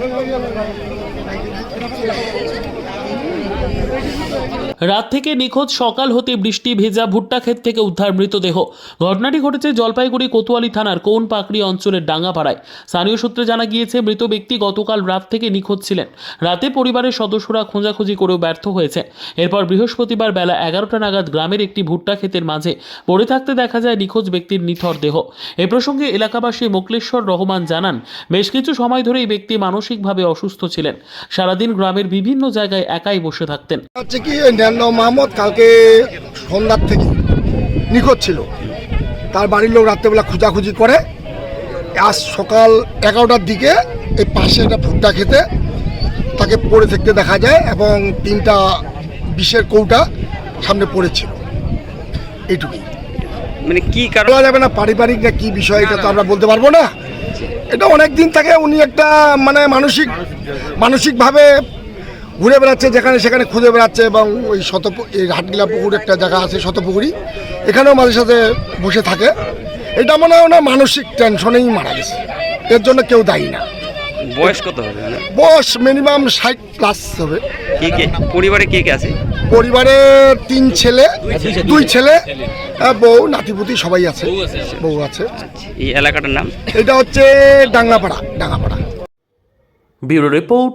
Thank you. রাত থেকে নিখোঁজ, সকাল হতে বৃষ্টি ভেজা ভুট্টা ক্ষেত থেকে উদ্ধার মৃতদেহ। ঘটনাটি ঘটেছে জলপাইগুড়ি কোতোয়ালি থানার কোন পাকড়ি অঞ্চলের ডাঙ্গাপাড়ায়। স্থানীয় সূত্রে জানা গিয়েছে, মৃত ব্যক্তি গতকাল রাত থেকে নিখোঁজ ছিলেন। রাতে পরিবারের সদস্যরা খোঁজাখুঁজি করেও ব্যর্থ হয়েছে। এরপর বৃহস্পতিবার বেলা এগারোটা নাগাদ গ্রামের একটি ভুট্টা ক্ষেতের মাঝে পড়ে থাকতে দেখা যায় নিখোঁজ ব্যক্তির নিথর দেহ। এ প্রসঙ্গে এলাকাবাসী মোকলেশ্বর রহমান জানান, বেশ কিছু সময় ধরে এই ব্যক্তি মানসিকভাবে অসুস্থ ছিলেন। সারাদিন গ্রামের বিভিন্ন জায়গায় একাই বসে থাকতেন। কি ন্যান্ড মাহমদ কালকে সন্ধ্যার থেকে নিখোঁজ ছিল। তার বাড়ির লোক রাত্রেবেলা খোঁজাখুঁজি করে। আজ সকাল এগারোটার দিকে এই পাশে একটা ভুট্টা খেতে তাকে পড়ে থাকতে দেখা যায় এবং তিনটা বিষের কৌটা সামনে পড়েছিল। এইটুকুই। মানে কি কারণ? বলা যাবে না পারিবারিক না কি বিষয় এটা তো আমরা বলতে পারব না। এটা অনেক দিন থেকে উনি একটা মানে মানসিক মানসিকভাবে ঘুরে বেড়াচ্ছে যেখানে সেখানে খুঁজে বেড়াচ্ছে এবং ওই শত এই হাটগিলা পুকুর একটা জায়গা আছে শতপুকুরি। এখানেও মাঝে সাথে বসে থাকে। এটা মনে হয় না মানসিক টেনশনেই মারা গেছে। এর জন্য কেউ দায়ী না। বয়স কত হবে মানে? বয়স মিনিমাম ষাট প্লাস হবে। কে কে? পরিবারে কে কে আছে? পরিবারের তিন ছেলে দুই ছেলে। বউ নাতিপুতি সবাই আছে। বউ আছে। এই এলাকাটার নাম? এটা হচ্ছে Dangapara Dangapara. Bureau report